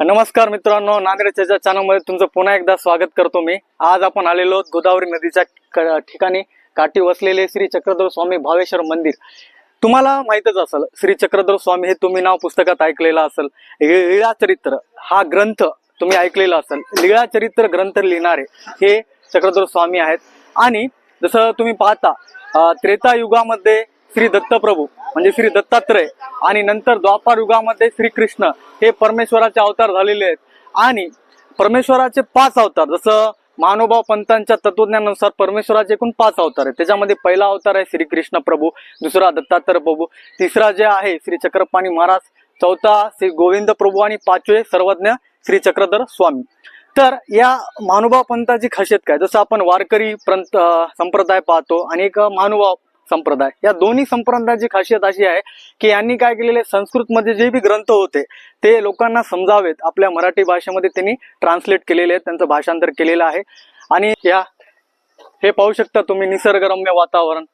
नमस्कार मित्रांनो नांदेडच्या चॅनलमध्ये तुमचं पुन्हा एकदा स्वागत करतो मी. आज आपण आलेलो आहोत गोदावरी नदीच्या क- ठिकाणी. काठी वसलेले श्री चक्रधर स्वामी भावेश्वर मंदिर. तुम्हाला माहितच असेल श्री चक्रधर स्वामी हे तुम्ही नाव पुस्तकात ऐकलेलं असेल. लीळा चरित्र हा ग्रंथ तुम्ही ऐकलेला असेल. लीळा चरित्र ग्रंथ लिहिणारे हे चक्रधर स्वामी आहेत. आणि जसं तुम्ही पाहता त्रेता युगामध्ये श्री दत्तप्रभू म्हणजे श्री दत्तात्रय आणि नंतर द्वापार युगामध्ये श्रीकृष्ण हे परमेश्वराचे अवतार झालेले आहेत. आणि परमेश्वराचे पाच अवतार जसं महानुभाव पंतांच्या तत्वज्ञानानुसार परमेश्वराचे एकूण पाच अवतार आहेत. त्याच्यामध्ये पहिला अवतार आहे श्रीकृष्ण प्रभू दुसरा दत्तात्रय प्रभू तिसरा जे आहे श्री चक्रपाणी महाराज चौथा श्री गोविंद प्रभू आणि पाचवे सर्वज्ञ श्री चक्रधर स्वामी. तर या महानुभाव पंथाची खासियत काय? जसं आपण वारकरी पंत संप्रदाय पाहतो आणि एक महानुभाव संप्रदाय. या दोन्ही संप्रदायाची खासियत अशी आहे की यांनी काय केलेले संस्कृत मध्ये जे बी ग्रंथ होते ते लोकांना समजावेत. आपल्या मराठी भाषेमध्ये त्यांनी ट्रान्सलेट केलेले आहेत त्यांचं भाषांतर केलेलं आहे. आणि या हे पाहू शकता तुम्ही निसर्गरम्य वातावरण.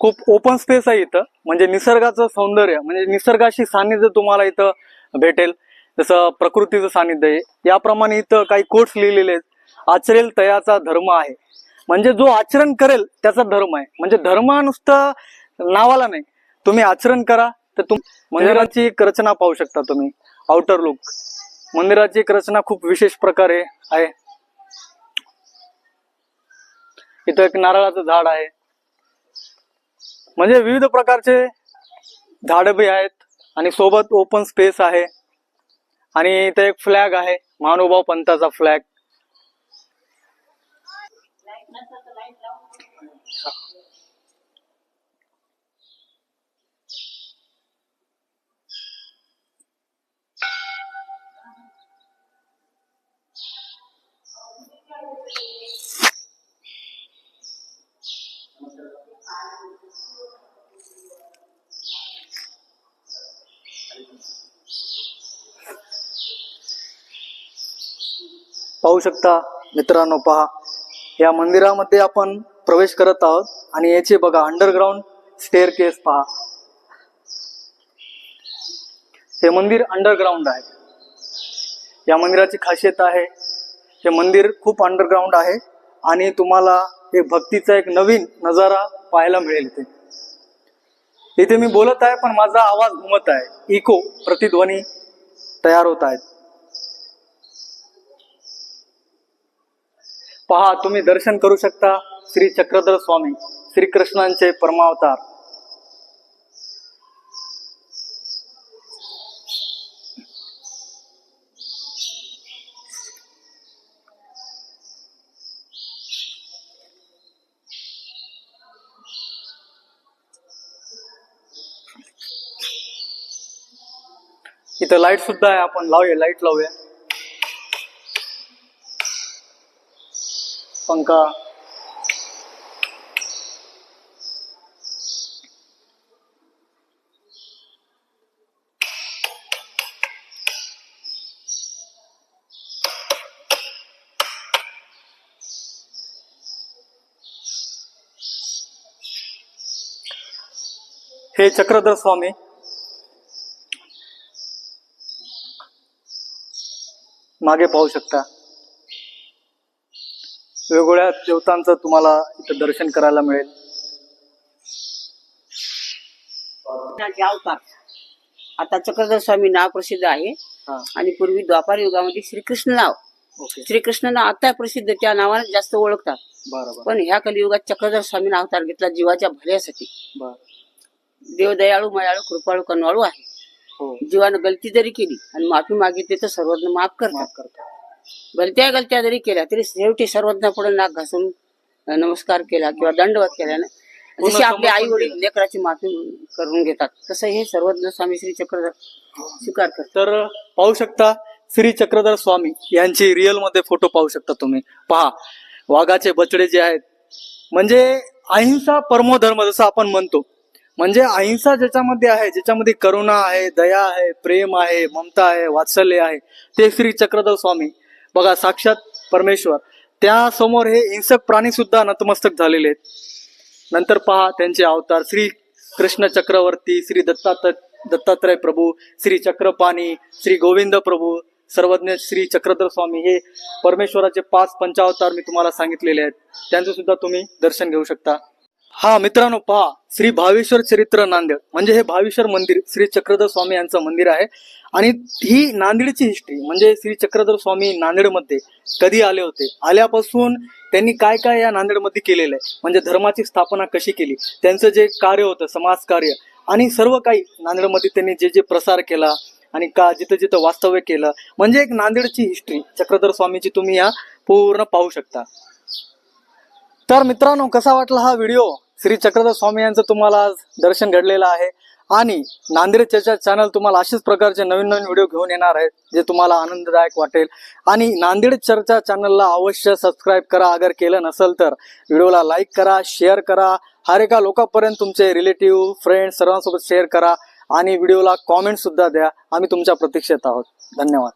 खूप ओपन स्पेस आहे इथं. म्हणजे निसर्गाचं सौंदर्य म्हणजे निसर्गाशी सान्निध्य तुम्हाला इथं भेटेल. जसं प्रकृतीचं सान्निध्य आहे. याप्रमाणे इथं काही कोट्स लिहिलेले आहेत. आचरेल तयाचा धर्म आहे. म्हणजे जो आचरण करेल त्याचा धर्म आहे. म्हणजे धर्म नुसतं नावाला नाही. तुम्ही आचरण करा तर तुम मंदिराची एक रचना पाहू शकता तुम्ही. आउटर लुक मंदिराची एक रचना खूप विशेष प्रकारे आहे. इथं एक नारळाचं झाड आहे. म्हणजे विविध प्रकारचे झाड बी आहेत आणि सोबत ओपन स्पेस आहे. आणि इथे एक फ्लॅग आहे. महानुभाव पंथाचा फ्लॅग पाहू शकता मित्रांनो पहा. या मंदिरामध्ये आपण प्रवेश करत आहोत आणि याचे बघा अंडरग्राऊंड स्टेअर केस पहा. हे मंदिर अंडरग्राऊंड आहे. या मंदिराची खासियत आहे हे मंदिर खूप अंडरग्राऊंड आहे आणि तुम्हाला एक भक्तीचा एक नवीन नजारा पाहायला मिळेल इथे. इथे मी बोलत आहे पण माझा आवाज घुमत आहे. इको प्रतिध्वनी तयार होत आहेत. पहा तुम्ही दर्शन करू शकता. श्री चक्रधर स्वामी श्रीकृष्णांचे परमावतार. इथं लाइट सुद्धा आहे आपण लावूया लाइट लावूया. पंखा. हे चक्रधर स्वामी. मागे पाहू शकता. वेगवेगळ्या देवतांचं तुम्हाला इथं दर्शन करायला मिळेल. आता चक्रधर स्वामी नाव प्रसिद्ध आहे. हा. आणि पूर्वी द्वापार युगामध्ये श्रीकृष्ण नाव. श्रीकृष्ण नाव आता प्रसिद्ध त्या नावाने जास्त ओळखतात. पण ह्या कलियुगात चक्रधर स्वामीने अवतार घेतला जीवाच्या भल्यासाठी. बरं. देव दयाळू मयाळू कृपाळू कनवाळू आहे. हो. जीवानं गलती जरी केली आणि माफी मागितली तर सर्वज्ञ माफ करतात. गलत्या गलत्या जरी केल्या तरी शेवटी सर्वज्ञ पुढे नाक घासून नमस्कार केला किंवा दंडवत केल्याने जशी आपले आई वडील लेकराची माफी करून घेतात तसं हे सर्वज्ञ स्वामी श्री चक्रधर स्वीकार करतात. तर पाहू शकता श्री चक्रधर स्वामी यांची रिअलमध्ये फोटो पाहू शकता तुम्ही. पहा वाघाचे बछडे जे आहेत म्हणजे अहिंसा परमोधर्म जसं आपण म्हणतो म्हणजे अहिंसा ज्याच्यामध्ये आहे ज्याच्यामध्ये करुणा आहे दया आहे प्रेम आहे ममता आहे वात्सल्य आहे ते श्री चक्रधर स्वामी. बघा साक्षात परमेश्वर. त्या समोर हे हिंसक प्राणी सुद्धा नतमस्तक झालेले आहेत. नंतर पहा त्यांचे अवतार. श्री कृष्ण चक्रवर्ती श्री दत्तात दत्तात्रय प्रभू श्री चक्रपाणी श्री गोविंद प्रभू सर्वज्ञ श्री चक्रधर स्वामी. हे परमेश्वराचे पाच पंचावतार मी तुम्हाला सांगितलेले आहेत. त्यांचं सुद्धा तुम्ही दर्शन घेऊ शकता. हा मित्रांनो पहा. श्री भावेश्वर चरित्र नांदेड. म्हणजे हे भावेश्वर मंदिर श्री चक्रधर स्वामी यांचं मंदिर आहे. आणि ही नांदेडची हिस्ट्री म्हणजे श्री चक्रधर स्वामी नांदेडमध्ये कधी आले होते? आल्यापासून त्यांनी काय काय या नांदेडमध्ये केलेलं आहे? म्हणजे धर्माची स्थापना कशी केली? त्यांचं जे कार्य होतं समाज कार्य आणि सर्व काही नांदेडमध्ये त्यांनी जे जे प्रसार केला आणि का जिथं जिथं वास्तव्य केलं. म्हणजे एक नांदेडची हिस्ट्री चक्रधर स्वामीची तुम्ही या पूर्ण पाहू शकता. तर मित्रांनो कसा वाटला हा व्हिडिओ? श्री चक्रधर स्वामी यांचं तुम्हाला आज दर्शन घडलेलं आहे. आणि नांदेड चर्चा चॅनल तुम्हाला अशाच प्रकारचे नवीन नवीन व्हिडिओ घेऊन येणार आहेत जे तुम्हाला आनंददायक वाटेल. आणि नांदेड चर्चा चॅनलला अवश्य सबस्क्राईब करा. अगर केलं नसेल तर व्हिडिओला लाईक करा शेअर करा. हर एका लोकांपर्यंत तुमचे रिलेटिव्ह फ्रेंड्स सर्वांसोबत शेअर करा. आणि व्हिडिओला कॉमेंट सुद्धा द्या. आम्ही तुमच्या प्रतीक्षेत आहोत. धन्यवाद.